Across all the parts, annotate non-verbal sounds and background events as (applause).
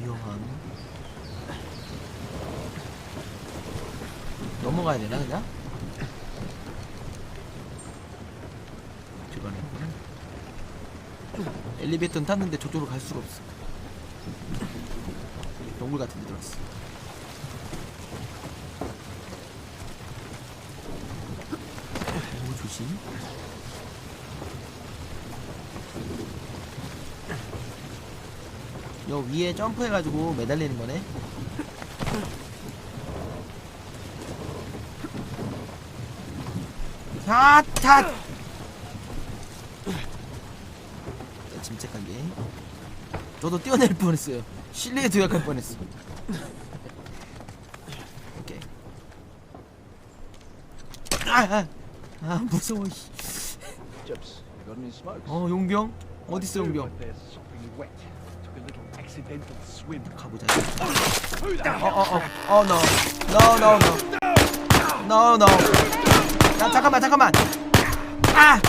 위험함. 넘어가야 되나 그냥? 들어가는구나. 엘리베이터는 탔는데 저쪽으로 갈 수가 없어. 동굴 같은 데 들어왔어. 오 조심. 요 위에 점프해가지고 매달리는 거네. 핫핫 침착하게. 저도 뛰어낼 뻔했어요. 실내에 도약할 뻔했어. 오케이. 아, 아, 아 무서워? 어 용병? 어딨어 용병 accidental swim. 가보자 Who the hell? 어어 어 어 no no no no no no 야 잠깐만 잠깐만 아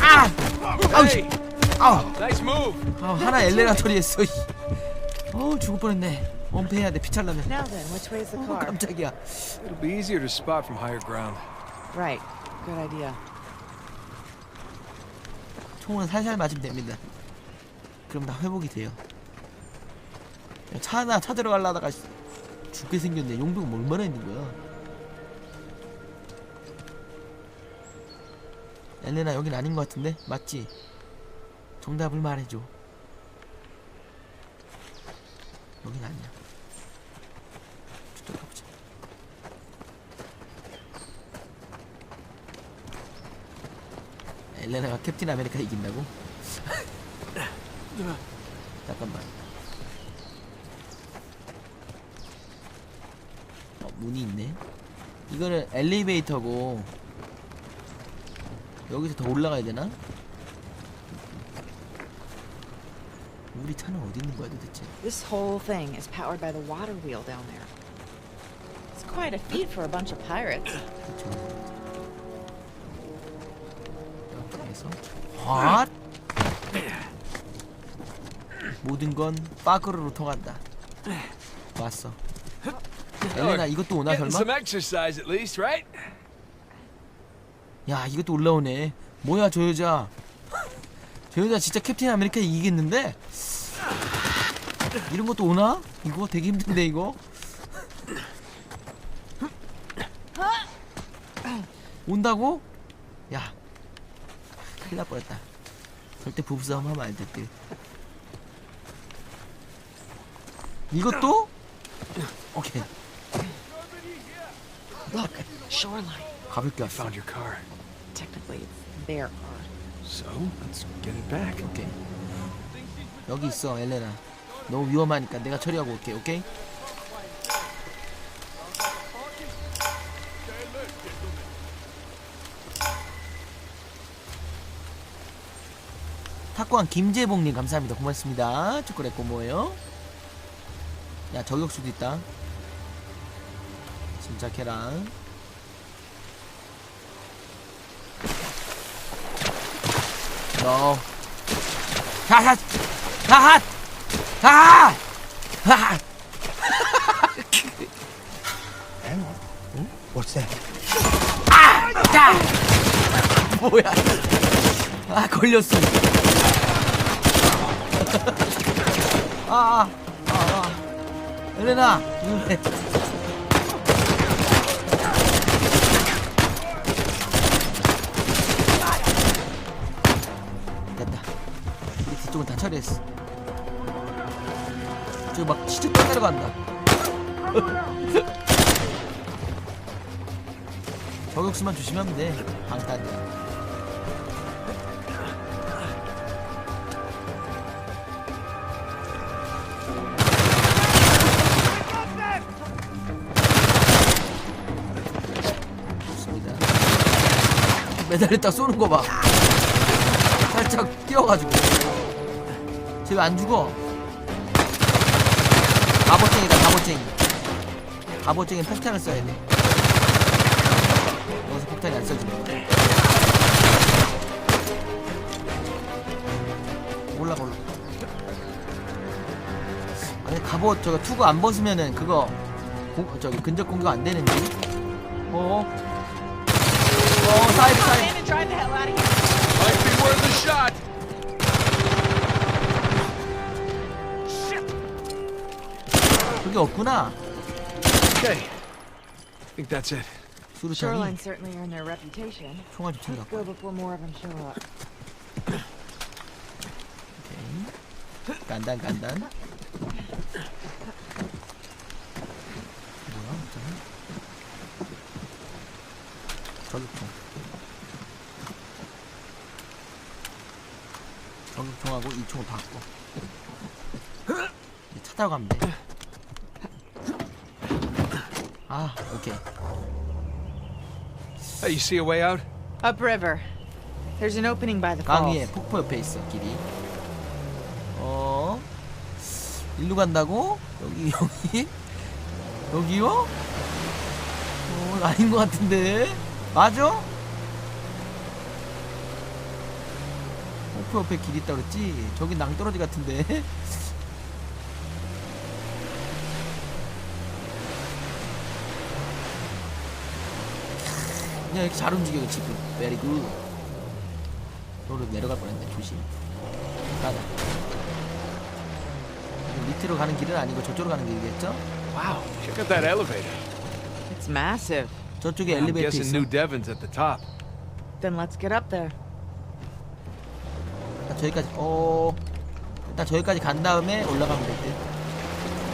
아 아우 씨. 아우 Nice move. 아 하나 엘레나 처리했어 씨. 어 죽을 뻔했네 엄폐해야 돼 피찰라면 Now then, which way's the 어 car? 깜짝이야 It'll be easier to spot from higher ground. Right. Good idea. 총은 살살 맞으면 됩니다 그럼 다 회복이 돼요 야, 차 하나 차 들어가려다가 씨, 죽게 생겼네. 용병 뭐 얼마나 있는 거야? 엘레나 여긴 아닌 것 같은데? 맞지? 정답을 말해줘. 여긴 아니야. 저쪽 가보자. 엘레나가 캡틴 아메리카 이긴다고? (laughs) 잠깐만 문이 있네 이거는 엘리베이터고 여기서 더 올라가야 되나? 우리 차는 어디 있는 거야 도대체 This whole thing is powered by the water wheel down there. It's quite a feat for a bunch of pirates. 해서 헛 모든 건 빠그로로 통한다 왔어 엘레나 이것도 오나 Getting 설마? some exercise at least, right? 야 이것도 올라오네 뭐야 저 여자 저 여자 진짜 캡틴 아메리카 이기겠는데 이런 것도 오나? 이거 되게 힘든데 이거 온다고? 야 큰일 날 뻔했다 절대 부부싸움 하면 안 됐대 이것도? 오케이 Look, shoreline. 가볍게 왔어 Found your car. Technically, it's their car. So, let's get it back. 오케이 여기 있어 엘레나 너무 위험하니까 내가 처리하고 올게 오케이 탁구한 김재봉님 감사합니다 고맙습니다 초콜릿 고모예요 야 저격수도 있다 침착해라 너 하하 하하 하하 하하 What's that? 자 뭐야 아 걸렸어 아아 아, 아. 엘레나 뒤쪽은 다 처리했어. 저거 막 진짜 떠내려간다. (laughs) 저격수만 조심하면 돼. 방탄이야 좋습니다. 매달렸다 쏘는 거봐. 살짝 뛰어가지고 쟤안 죽어. 바보쟁이다 바보쟁이 바보쟁이 폭탄을 써야 돼. 여기서 폭탄이 안 거야 올라가 올라 갑옷 저거 투구 안 벗으면은 그거 공, 저기 근접 공격 안 되는지. 어. 어 사이드 사이드. 그게 없구나. Okay. I think that's it. 수류탄이 Shoreline certainly earned their reputation. 총알 좀 챙겨. Go before more of them show up. 간단 간단. 뭐야, 어쩌네? 저격총. 저격총하고 이 총을 바꿔. 이제 차 타고 가면 돼. 아, 오케이. Hey, you see a way out? Upriver. There's an opening by the 강 falls. 위에 폭포 옆에 있어 길이. 어, 일로 간다고? 여기 (laughs) 여기 여기요? 어, 아닌 것 같은데. 맞아? 폭포 옆에 길 있다 그랬지? 저기 낭떠러지 같은데. (laughs) 그냥 이렇게 잘 움직여 지금. 베리 굿. 너로 내려갈 뻔했네 조심 가자 밑으로 가는 길은 아니고 저쪽으로 가는 길이겠죠? Wow, check out that elevator. It's massive. 저쪽에 I'm 엘리베이터 guessing 있어 New Devon's at the top. Then let's get up there. 일단 저기까지 어 일단 저기까지 간 다음에 올라가면 될듯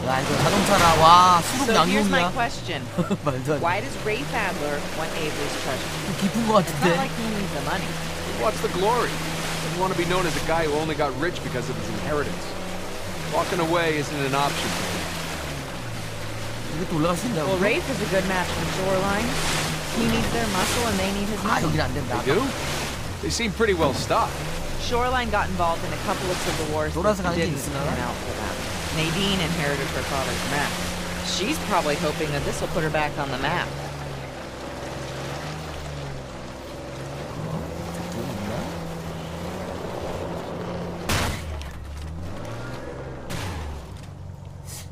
야 이거 자동차라 와 수륙 So here's my 양용이야 question. (laughs) 말도 안돼 Why does Rafe Adler want Avery's treasure? 좀 깊은 거 It's not 같은데 like he needs the money. What's the glory? Doesn't want to be known as a guy who only got rich because of his inheritance. Walking away isn't an option. for him. 이것도 올라갈 수 있냐고 Well, Rafe is a good match for Shoreline. He needs their muscle and they need his 아 money. 여긴 안 된다 They do? They seem pretty well stocked. Shoreline got involved in a couple of civil wars 돌아서 that 가는 길 didn't 있으나? turn out for them. Nadine inherited her father's map. She's probably hoping that this will put her back on the map.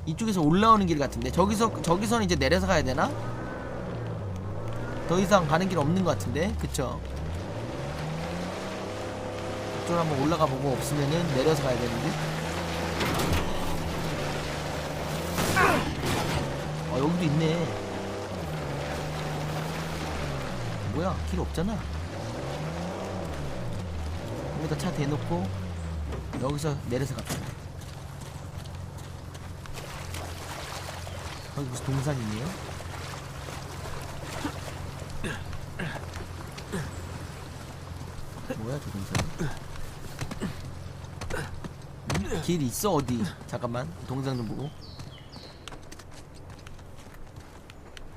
이쪽에서 올라오는 길 같은데 저기서 저기서는 이제 내려서 가야 되나? 더 이상 가는 길 없는 것 같은데 그쵸? 이쪽 한번 올라가 보고 없으면은 내려서 가야 되는데 여기도 있네 뭐야 길 없잖아 여기다 차 대놓고 여기서 내려서 갑시다. 거기 무슨 동산이네요? 뭐야 저 동산? 음? 길 있어 어디? 잠깐만 동상 좀 보고.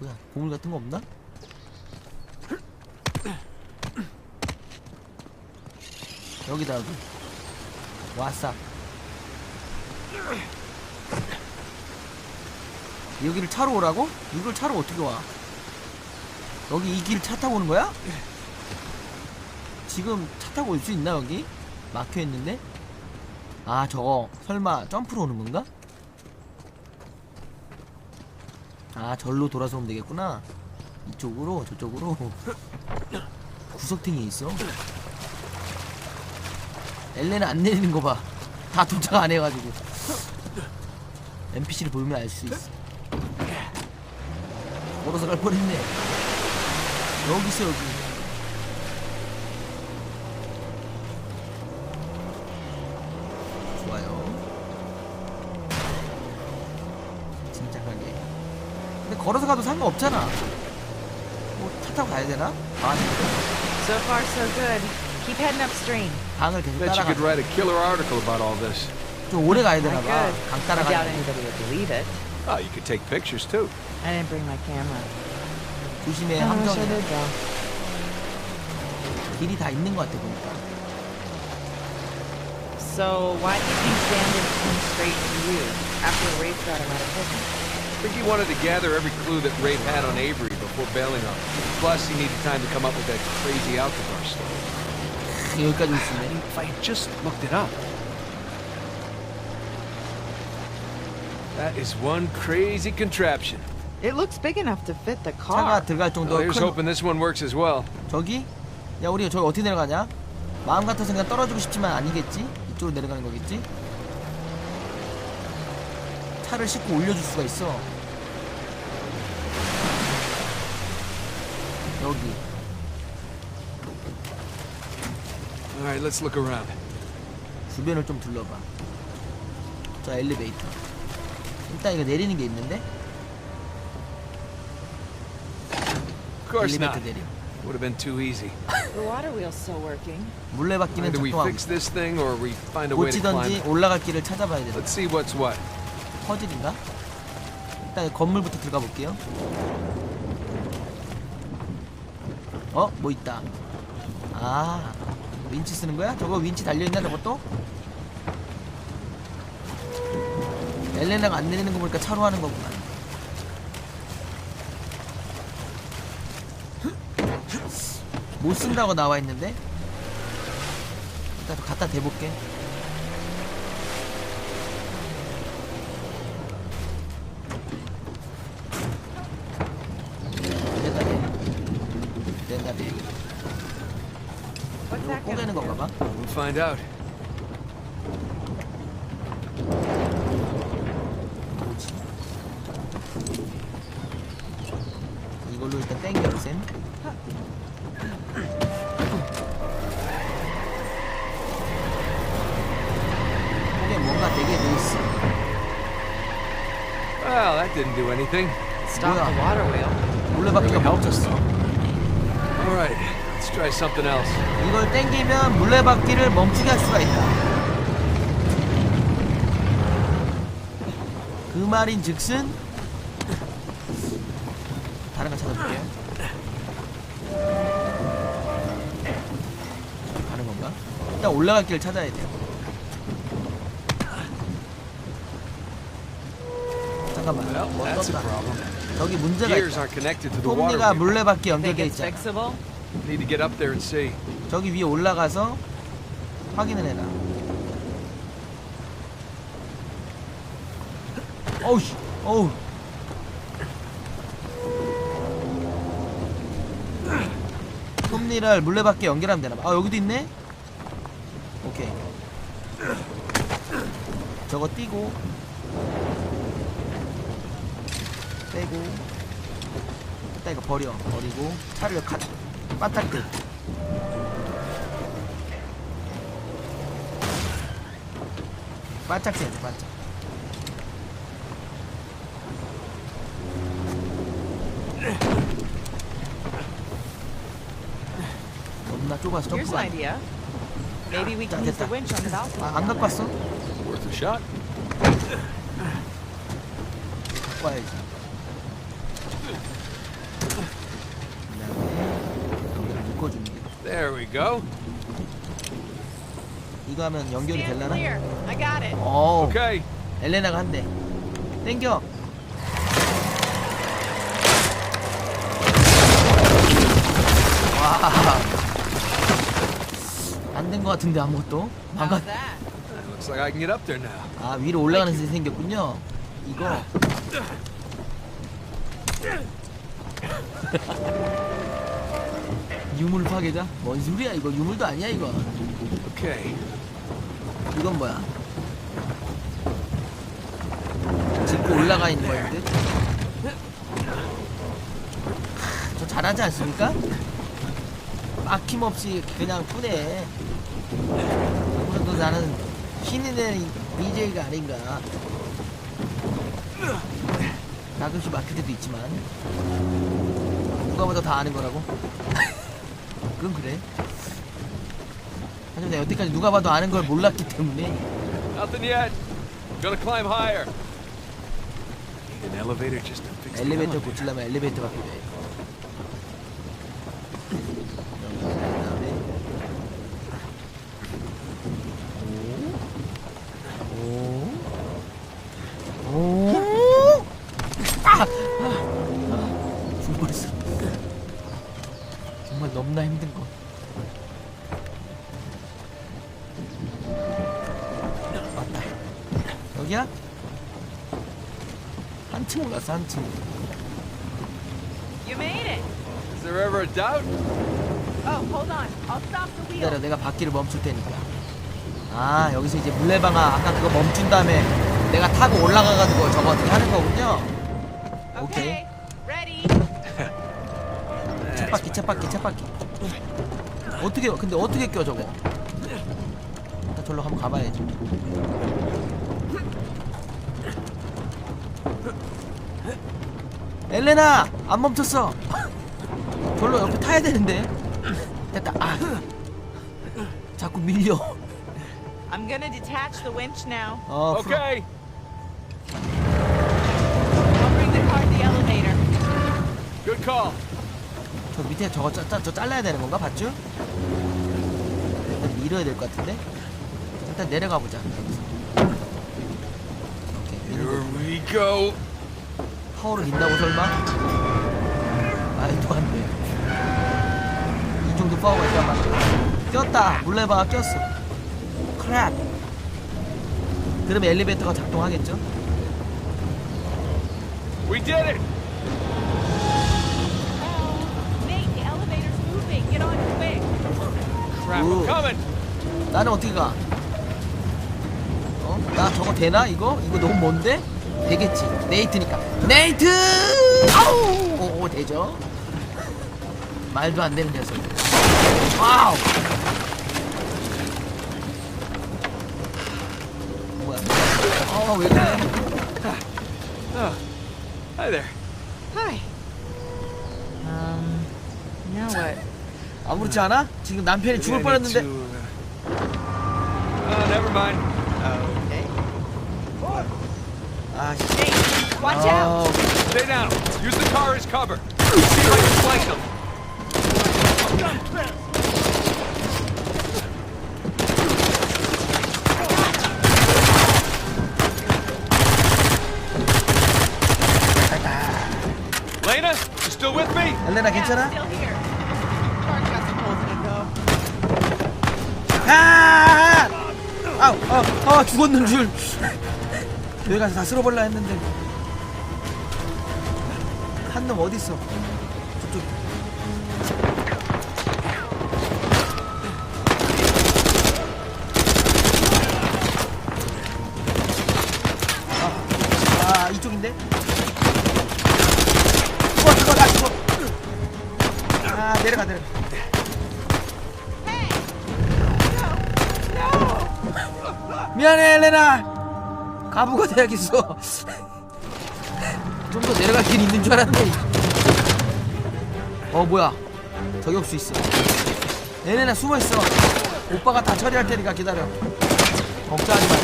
뭐야 보물 같은 거 없나? 여기다 여기 왔어 여기를 차로 오라고? 이걸 차로 어떻게 와? 여기 이 길 차 타고 오는 거야? 지금 차 타고 올 수 있나 여기? 막혀 있는데? 아 저거 설마 점프로 오는 건가? 절로 돌아서 오면 되겠구나 이쪽으로 저쪽으로 구석탱이에 있어 엘레는 안 내리는 거 봐. 다 도착 안 해가지고. NPC를 보면 알 수 있어. 걸어서 갈 뻔했네. 여기 있어, 여기. 걸어서 가도 상관없잖아. 뭐, 차 타고 가야 되나? 아, So far, so good. Keep heading upstream. 강을 계속 Bet you 따라가. could write a killer article about all this. 좀 오래 가야 I 되나 봐. could. 강 I doubt 따라가는 anybody would believe it. Oh, you could take pictures too. I didn't bring my camera. 조심해 I wish I 함정이 did though. 길이 다 있는 것 같아 보니까 So why do you think Sanders came straight to you after Rafe got him out of prison? I think he wanted to gather every clue that Rafe had on Avery before bailing on him. Plus, he needed time to come up with that crazy Alcazar story. 여기까지 있네 If I had just looked it up. That is one crazy contraption. It looks big enough to fit the 차가 car. 들어갈 Well, 정도 here's 큰 hoping this one works as well. 저기? 야 우리 저기 어떻게 내려가냐? 마음 같아서 그냥 떨어지고 싶지만 아니겠지? 이쪽으로 내려가는 거겠지? 차를 싣고 올려줄 수가 있어 여기 All right, let's look around. 주변을 좀 둘러봐 저 엘리베이터 일단 이거 내리는 게 있는데 Of course 엘리베이터 not. 내려 Would have been too easy. The water wheel's still working. 물레바퀴는 Either we 작동하고 fix this thing or we find a way to climb. 고치던지 올라갈 길을 찾아봐야 돼 Let's see what's what. 퍼즐인가? 일단 건물부터 들어가 볼게요. 어? 뭐 있다. 아, 윈치 쓰는 거야? 저거 윈치 달려있나 저것도? 엘레나가 안 내리는 거 보니까 차로 하는 거구만. 못 쓴다고 나와 있는데? 일단 갖다 대볼게. 됐다 돼. 됐다 돼. What's that 꼬개는 gonna 건가 do? 봐. We'll find out. 뭐지? 이걸로 일단 땡겨 쌤. 이게 뭔가 되게 루스. Well, that didn't do anything. Stop 뭐야? the water wheel. 물레바퀴가 멈췄어. All right, let's try something else. 이걸 땡기면 물레바퀴를 멈추게 할 수가 있다. 그 말인 즉슨 다른 거 찾아볼게요. 가는 건가? 일단 올라갈 길을 찾아야 돼요. 잠깐만. 뭐 that's a 떴다. problem. 저기 문제가 Gears 있다. aren't connected to the water 톱니가 wheel. 물레바퀴 연결돼 it's 있잖아. fixable? Need to get up there and see. 저기 위에 올라가서 확인을 해라. 어우 씨, 어우. 톱니를 물레바퀴 연결하면 되나 봐. 아 여기도 있네. 오케이. 저거 띄고 빼고 일단 이거 버려 버리고 차를 가 빠딱들 바짝 세야 돼 바짝 너무나 좁아서 Here's 점프가 an 안 돼. idea. Maybe we can use the winch on the balcony. 아, 안 갖고 왔어? Worth a shot. 갖고 와야지 그다음에 여기를 묶어주는 게 There we go. 이거 하면 연결이 Stand 될라나? clear. I got it. 어 Okay. 엘레나가 한대 땡겨 와 안 된거 같은데 아무것도 망가 How's that? Looks like I can get up there now. 아 위로 올라가는 새 생겼군요 이거 유물 파괴자? 뭔 소리야 이거 유물도 아니야 이거 Okay. 이건 뭐야 짚고 올라가 있는 거인데 저 잘하지 않습니까? 막힘없이 그냥 푸네 아무래도 나는 된 BJ가 아닌가 가끔씩 막힐 때도 있지만 누가 보다 다 아는 거라고? (laughs) 그건 그래 하지만 내가 여태까지 누가 봐도 아는 걸 몰랐기 때문에 Nothing yet. Gonna climb higher. Need an elevator just to fix the 엘리베이터 elevator. 고치려면 엘리베이터가 필요해. 한층 올랐어 한층 You made it. Is there ever a doubt? Oh, hold on. I'll stop the wheel. 기다려 내가 바퀴를 멈출 테니까 아 여기서 이제 물레방아 아까 그거 멈춘 다음에 내가 타고 올라가가지고 저거 어떻게 하는 거군요 오케이 Ready. 쳇바퀴 쳇바퀴 쳇바퀴 어떻게 근데 어떻게 껴 저거 일단 절로 한번 가봐야지 엘레나 안 멈췄어 절로 옆에 타야 되는데 됐다 아 자꾸 밀려 I'm gonna detach the winch now. 어 풀어. Okay. I'll bring the car to the elevator. Good call. 저 밑에 저거 짜, 짜, 저 잘라야 되는 건가 봤죠? 일단 밀어야 될 것 같은데 일단 내려가 보자 오케이. Here we go. 파워를 낸다고 설마? 말도 안 돼. 이 정도 파워가 있단 말이야. 꼈다. 물레방아 꼈어. 크랩. 그러면 엘리베이터가 작동하겠죠? We did it. Nate, the elevator's moving. Get on quick. Crap, Ooh. I'm coming. 나는 어떻게 가? 어? 나 저거 되나? 이거? 이거 너무 먼데? 되겠지. 네이트니까. 네이트! 아우! 오, 오, 되죠? 말도 안 되는 녀석. 와우! 뭐야? 어, 왜 그래? Hi there. Hi. Um, now what? 아무렇지 않아? 지금 남편이 죽을 뻔했는데. uh, Oh, never mind. Okay. 아, 씨. Nate, watch out. 아, Stay down. Use the car as cover. See if I can flank them. Lena, you still with me? 엘레나 Yeah, 괜찮아? still here. Car's got some holes in it though. 아! 아! 아, 아, 죽었는 줄. 여기 가서 다 쓸어버려 했는데. 한 놈 어디 있어? 저쪽. 아, 아 이쪽인데? 죽어, 죽어, 나 죽어. 아, 내려가, 내려가. 미안해 엘레나 가부가 돼야겠어. (laughs) 좀 더 내려갈 길이 있는 줄 알았는데 어 뭐야? 저격수 있어. 엘레나 숨어있어. 오빠가 다 처리할 테니까 기다려. 걱정하지 마.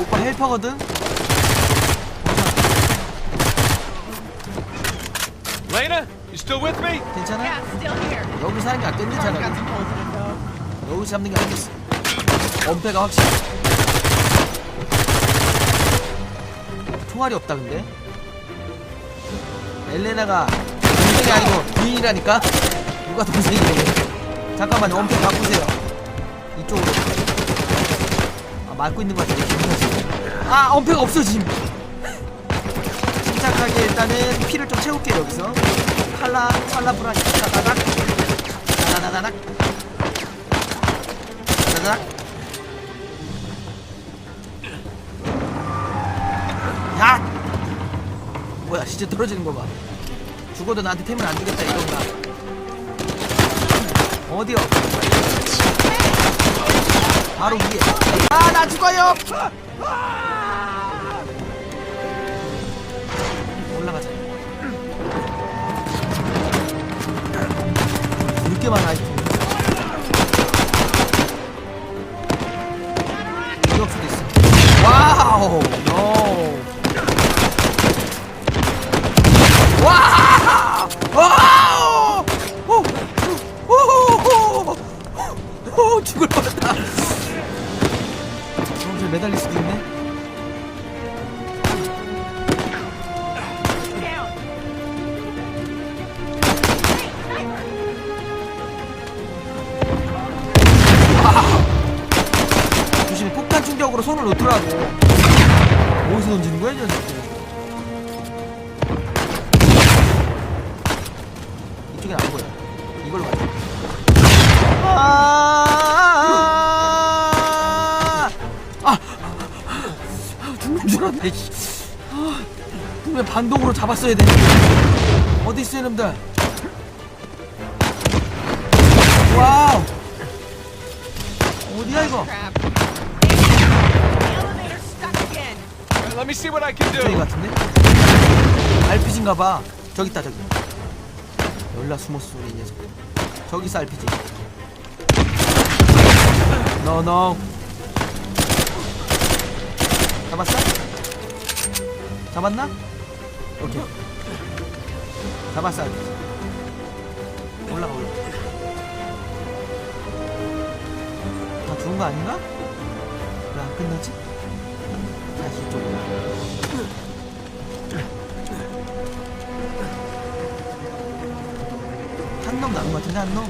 오빠 헬퍼거든? Lena, you still with me? 괜찮아? Yeah, still here. 여기 사는 게 낫겠네 차라리 여기 잡는 게 낫겠어. 엄폐가 확실해. 총알이 없다 근데? 엘레나가 동생이 아니고 부인이라니까? 누가 동생이래? 잠깐만요 엄폐 바꾸세요. 이쪽으로. 아 맞고 있는 것 같아 아 엄폐가 없어짐 (laughs) 침착하게 일단은 피를 좀 채울게요 여기서. 칼라 찰라브라 다다닥. 다다다닥 다다닥 야! 뭐야 진짜 떨어지는 거 봐. 죽어도 나한테 태면 안 되겠다 이건가? 어디요? 바로 위에. 아 나 죽어요! 올라가자. 이렇게 많아 분명 반동으로 잡았어야 되는데. 어디 있어요, 여러분들? 와우. 어디야 이거? Let me see what I can 저기 do. 같은데? RPG인가 봐. 저기 있다 저기. 열라 숨었어 이 녀석. 저기 있어 RPG. 너너. 잡았어? 잡았나? 오케이. 잡았어. 올라가 올라. 다 죽은 거 아닌가? 왜 안 끝나지? 다시 이쪽으로. 한놈 남은 것 같은데 한 놈?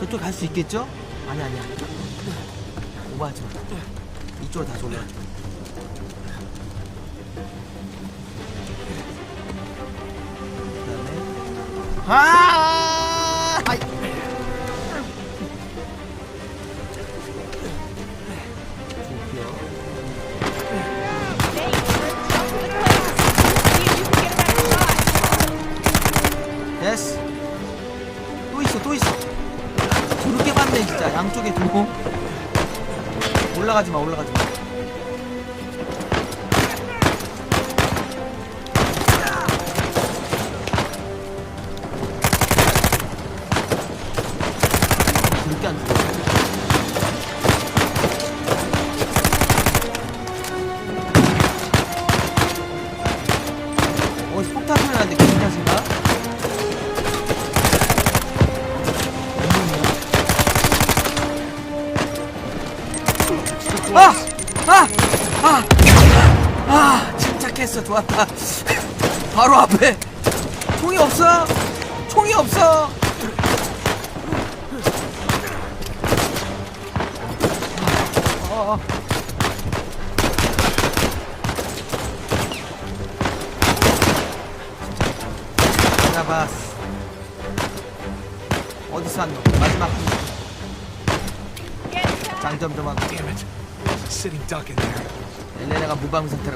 저쪽 갈 수 있겠죠? 아니 아니야 오버하지 마 이쪽으로 다시 올라가 그다음에 아 아이. 좋고요. Nate, jump to the glass. See if you can get a better shot. 됐어. 또 있어, 또 있어. 저렇게 많네, 진짜. 양쪽에 두고. 올라가지 마, 올라가지 마. 좋았다 (laughs) 바로 앞에 총이 없어 총이 없어 어, 어. 잡았어 어디서 한놈 마지막. 장점 좀 하고 Damn it. There's a sitting duck in there. 엘레나가 무방 상태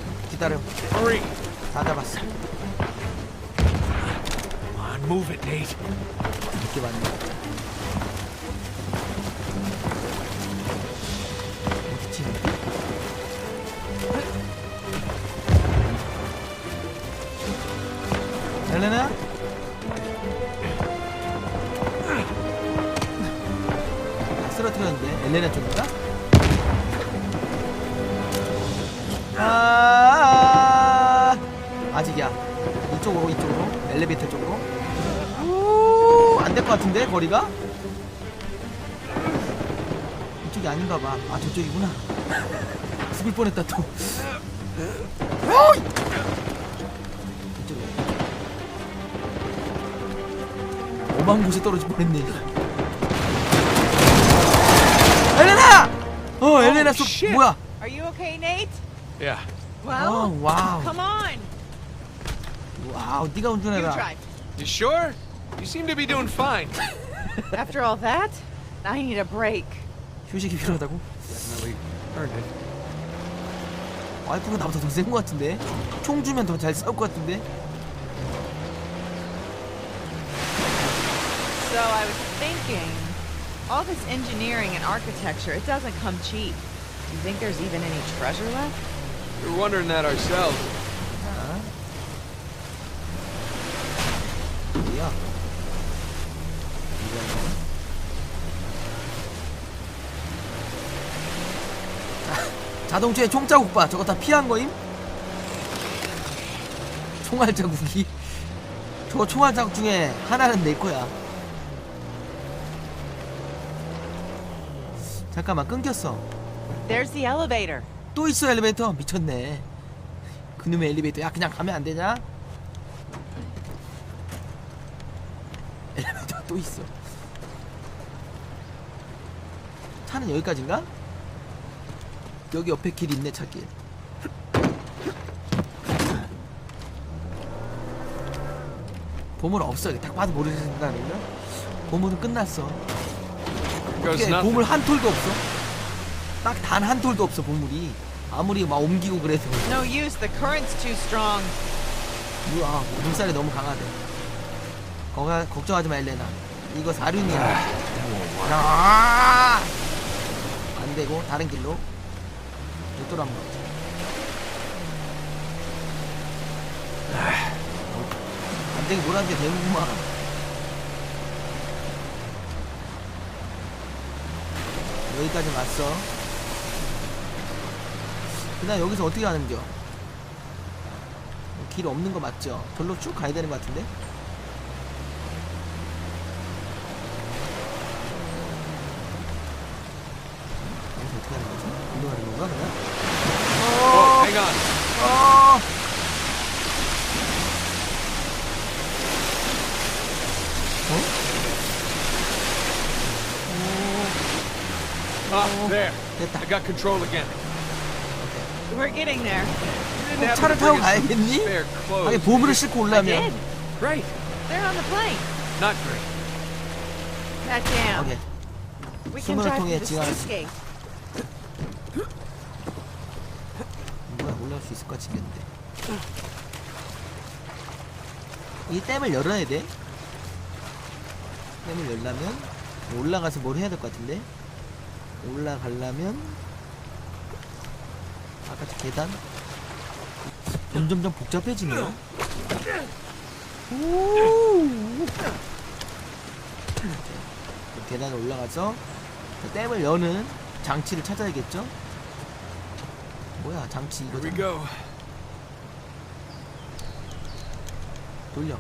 죽을 뻔했다 또. 어이! 이쪽에. 오만 곳에 떨어질 뻔했네. 엘레나! 어 엘레나 속 shit. 뭐야? Are you okay, Nate? Yeah. Well, 어 와우. come on. 와우 네가 You 운전해라. drive. You sure? You seem to be doing fine. After all that, I need a break. 휴식이 필요하다고? Definitely earned it. 와이프가 나보다 더 센 것 같은데? 총 주면 더 잘 싸울 것 같은데? So I was thinking, all this engineering and architecture, it doesn't come cheap. Do you think there's even any treasure left? We were wondering that ourselves. 자, 자동차에 총자국 봐. 저거 다 피한 거임? 총알 자국이. 저 총알 자국 중에 하나는 내 거야. 잠깐만 끊겼어. There's the elevator. 또 있어 엘리베이터 미쳤네. 그놈의 엘리베이터 야 그냥 가면 안 되냐? 엘리베이터 또 있어. 차는 여기까지인가? 여기 옆에 길 있네 차길 보물 없어. 딱 봐도 모르신다는데 보물은 끝났어. Goes 이게. 보물 한 톨도 없어? 딱 단 한 톨도 없어 보물이. 아무리 막 옮기고 그래도. No use. The current's too strong. 우와 물살이 너무 강하대. 거가 걱정하지 마 엘레나. 이거 사륜이야. 아, 안 되고 다른 길로 또 한번 가보자 안 되게 노란게 되는구만 여기까지 왔어 그 다음 여기서 어떻게 가는겨 길 없는 거 맞죠? 절로 쭉 가야 되는 것 같은데? 여기서 어떻게 하는 거지? 일로 가는 건가 그냥? Oh, hang on. 어! Ah, 됐다. I got control again. We're getting there. You didn't 어, happen 차를 to bring 타고 us some 가야겠니? spare clothes. 아니 보물을 싣고 I 올라면 did. Great. They're on the plane. Not great. That jam. 오케이 We can 수문을 drive 통해 through the 지나갈 sluice gate. 뭐야 올라갈 수 있을 것 같이 생겼는데 이 댐을 열어야 돼 댐을 열려면 올라가서 뭘 해야 될 것 같은데 올라가려면 아까 저 계단 점점점 복잡해지네요 오. 그 계단 올라가서 그 댐을 여는 장치를 찾아야겠죠 뭐야 장치 이거잖아. 돌려.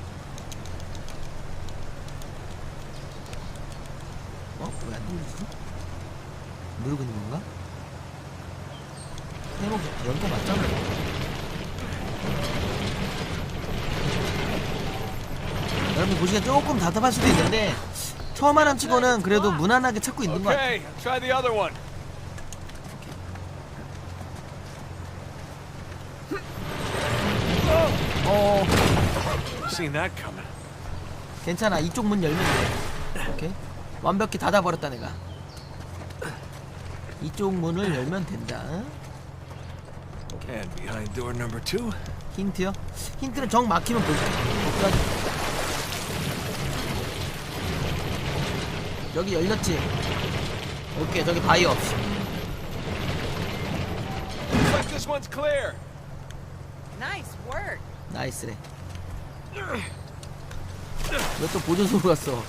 어? 왜 안 돌리지? 누르고 있는 건가? 해보 연거 맞잖아. 여러분 보시기엔 조금 답답할 수도 있는데 처음 하는 치고는 그래도 무난하게 찾고 있는 것 같아. Okay, try the other one. 어. 괜찮아. 이쪽 문 열면 돼. 오케이. 완벽히 닫아버렸다 내가. 이쪽 문을 열면 된다. And behind door number two. 힌트요? 힌트는 정 막히면 볼게. 여기 열렸지? 오케이 저기 바위 없어. Looks like this one's clear. Nice work. 나이스래. 왜 또 보조소로 갔어?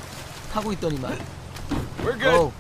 타고 있더니만. We're good. 어,